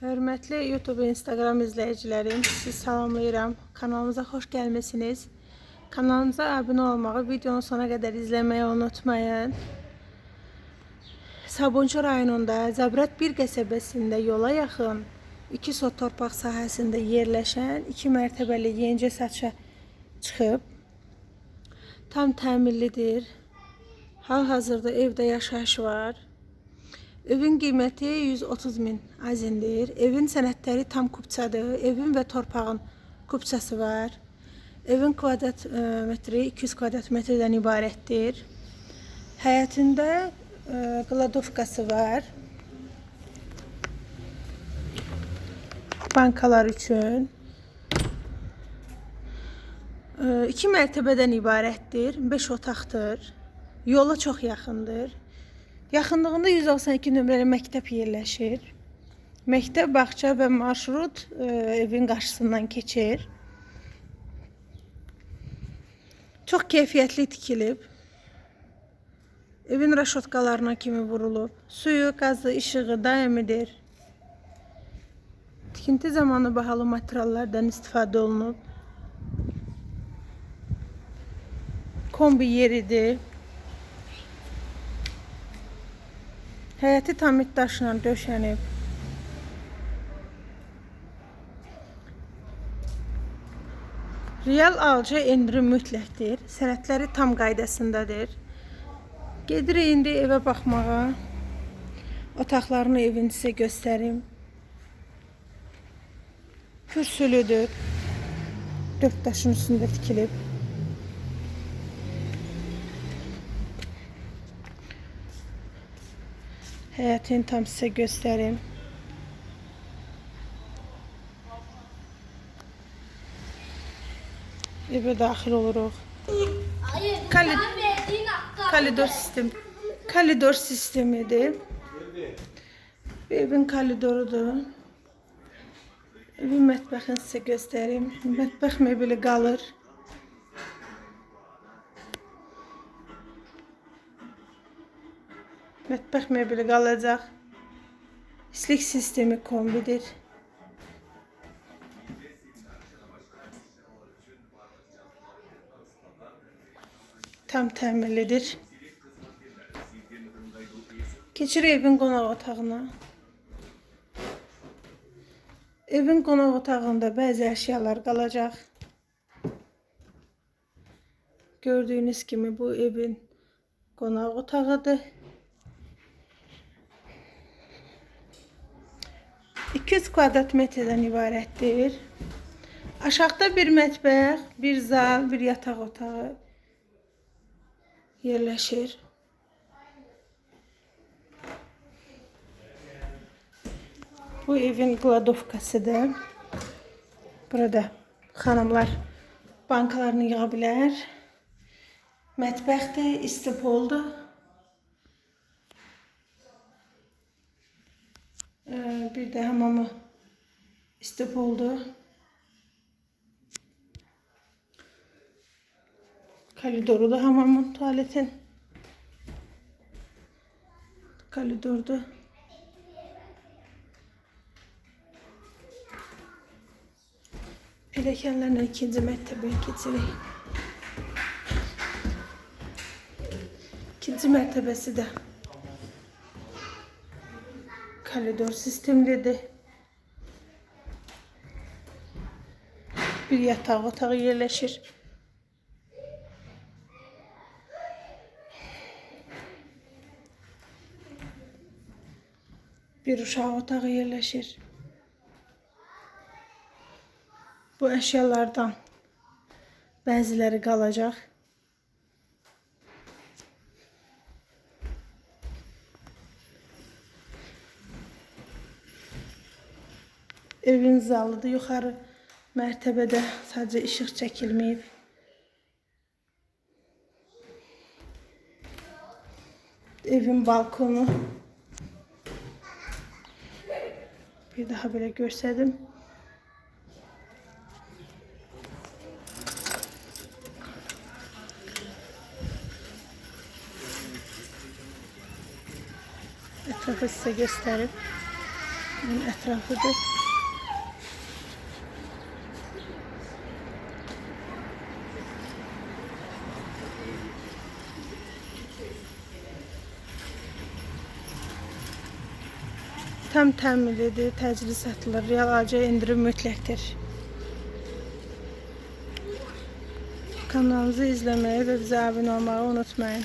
Hörmətli YouTube, Instagram izləyicilərim, sizi salamlayıram. Kanalımıza xoş gəlmisiniz. Kanalımıza abunə olmağı, videonun sona qədər izləməyi unutmayın. Sabunçu rayonunda Zabrat 1 qəsəbəsində yola yaxın 2 sot torpaq sahəsində yerləşən 2 mərtəbəli yenicə satışa çıxıb. Tam təmirlidir. Hal-hazırda evdə yaşayış var. Evin qiyməti 130 min azindir. Evin sənədləri tam kupçadır. Evin və torpağın kupçası var. Evin kvadrat e, metri 200 kvadrat metrdən ibarətdir. Həyətində e, qladovkası var. Bankalar üçün. E, iki mərtəbədən ibarətdir. 5 otaqdır. Yola çox yaxındır. Yaxınlığında 192 nömrəli məktəb yerləşir. Məktəb, bağça və marşrut e, evin qarşısından keçir. Çox keyfiyyətli tikilib. Evin raşotkalarına kimi vurulub. Suyu, qazı, işığı daimidir. Tikinti zamanı bahalı materiallardan istifadə olunub. Kombi yeridir. Həyəti tamit daşla döşənib. Real alıcı endirim mütləqdir. Sənədləri tam qaydasındadır. Gedirik indi evə baxmağa. Otaqlarını evin sizə göstərim. Kürsülüdür. Dörd daşın üstündə tikilib. Həyətini tam sizə göstərim. Evə daxil oluruq. Bu hakkı. Koridor sistem. Koridor sistemidir. Evin koridorudur. Evin mətbəxini sizə göstərim. Mətbəx mebeli qalır. Mətbəx mebeli qalacaq. İstilik sistemi kombidir. Tam təmirlidir. Keçir evin qonaq otağına. Evin qonaq otağında bəzi əşyalar qalacaq. Gördüyünüz kimi bu evin qonaq otağıdır. 200 kvadrat metrdən ibarətdir. Aşağıda bir mətbəx, bir zal, bir yataq otağı yerləşir. Bu evin kladovkasıdır. Burada xanımlar bankalarını yığa bilər. Mətbəxdir, istipoldur. Ee, Bir də hamamı istipoldur. Koridoru da hamamın, tuvaletin. Koridordu. Pilləkənlərlə ikinci mərtəbəyə keçirik. İkinci mərtəbəsi də koridor sistemlidir. Bir yataq otağı yerləşir. Bir uşaq otağı yerləşir. Bu əşyalardan bəziləri qalacaq. Evin zalıdır. Yuxarı mərtəbədə sadəcə işıq çəkilməyib. Evin balkonu. Bir daha belə görsədim. Etrafı size gösterip Bunun ətrafıdır. Tam təmirlidir, təcili satılır. Real acı endirim mütləqdir. Kanalımızı izləməyi və bizə abunə olmağı unutmayın.